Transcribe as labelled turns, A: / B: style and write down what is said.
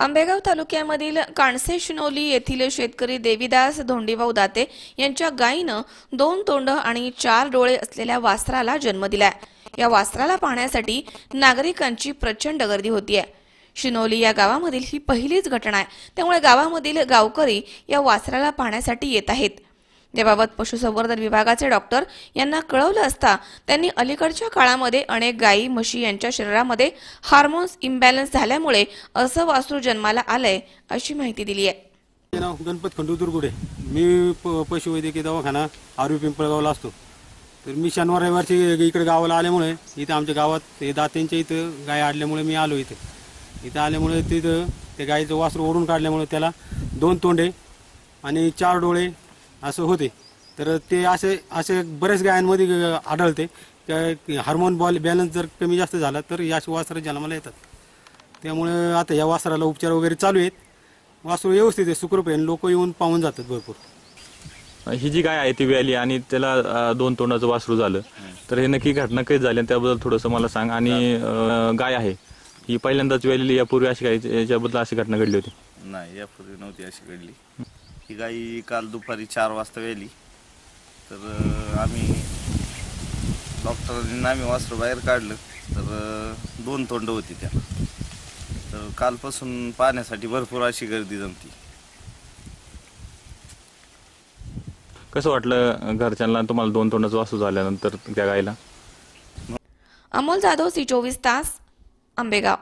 A: आंबेगाव तालुक्यामधील काणसे शिनोली येथील शेतकरी देवीदास धोंडीभाऊ दाते यांच्या गायीनं दोन तोंड आणि चार डोळे असलेल्या वासराला जन्म दिलाय. या वासराला पाहण्यासाठी नागरिकांची प्रचंड गर्दी होती आहे शिनोली या गावामधील ही पहिलीच घटना आहे. त्यामुळे गावामधील गावकरी या वासराला पाहण्यासाठी येत आहेत. याबाबत पशुसंवर्धन विभागाचे डॉक्टर यांना कळवलं असता त्यांनी अलीकडच्या काळामध्ये अनेक गायी म्हशी यांच्या शरीरामध्ये हार्मोन्स इम्बॅलन्स झाल्यामुळे असं वासरू जन्माला आलंय अशी माहिती दिली आहे
B: नाव गणपत खंडू दुर्गुडे मी प पशुवैद्यकीय दवाखाना आरवी पिंपळगावला असतो. तर मी शनिवार रविवारची इकडे गावाला आल्यामुळे इथं आमच्या गावात हे दात्यांच्या इथं गाय आडल्यामुळे मी आलो इथं. इथं आल्यामुळे तिथं ते गायीचं वासरू ओढून काढल्यामुळे त्याला दोन तोंडे आणि चार डोळे असं होते. तर ते असे असे बऱ्याच गायांमध्ये आढळते. की हार्मोन बॉल बॅलन्स जर कमी जास्त झाला तर या अशी वासरं जन्माला येतात. त्यामुळे आता या वासराला उपचार वगैरे चालू आहेत. वासरू व्यवस्थित आहे सुखरूप आहे लोक येऊन पाहून जातात भरपूर.
C: ही जी गाय आहे ती व्याली आणि त्याला दोन तोंडाचं वासरू झालं तर हे नक्की घटना कधी झाली आणि त्याबद्दल थोडंसं मला सांग. आणि गाय आहे ही पहिल्यांदाच वेलेली यापूर्वी अशी काय याच्याबद्दल अशी घटना घडली होती?
D: नाही यापूर्वी नव्हती अशी घडली. ही गाई काल दुपारी चार वाजता वेली. तर आम्ही डॉक्टरांनी आम्ही वासरू बाहेर काढलं. तर दोन तोंड होती त्या. तर कालपासून पाहण्यासाठी भरपूर अशी गर्दी जमती.
C: कसं वाटलं घरच्यांना? तुम्हाला दोन तोंडाचं वासरू झाल्यानंतर त्या गायला
A: अमोल जाधव सी चोवीस तास आंबेगाव.